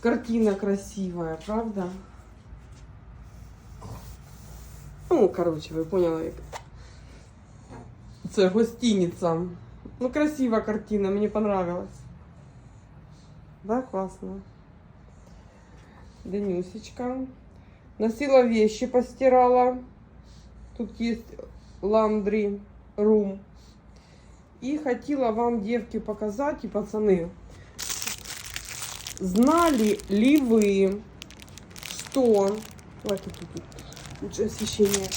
Картина красивая, правда? Ну, короче, ви поняли. як. Це гостиниця. Ну, красива картина, мені понравилась. Да, классно. Денюсечка. Носила вещи, постирала. Тут есть ландри рум. И хотела вам, девки, показать, и пацаны, знали ли вы, что... Давайте тут, тут лучше освещение.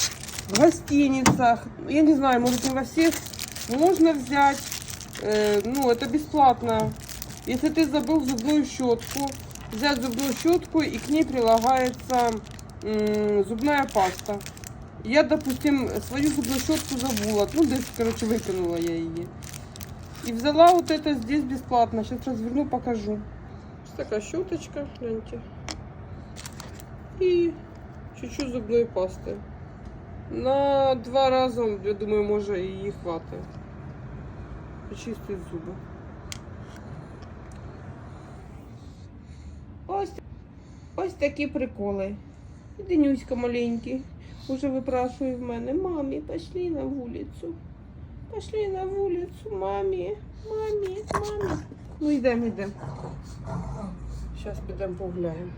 В гостиницах, я не знаю, может не во всех, можно взять, э, ну, это бесплатно. Если ты забыл зубную щетку, взять зубную щетку и к ней прилагается м, зубная паста. Я, допустим, свою зубную щетку забыла. Ну, десь, короче, выкинула я ее. И взяла вот это здесь бесплатно. Сейчас разверну, покажу. Такая щеточка, гляньте. И чуть-чуть зубной пасты. На два раза, я думаю, може її хватить. Почистить зуби. Ось, ось такі приколи. І Денюська маленький. Уже випрашує в мене. Мамі, пошли на вулицю. Пошли на вулицю, мамі, мамі, мамі. Ну йдемо, йдемо. Зараз підемо погуляємо.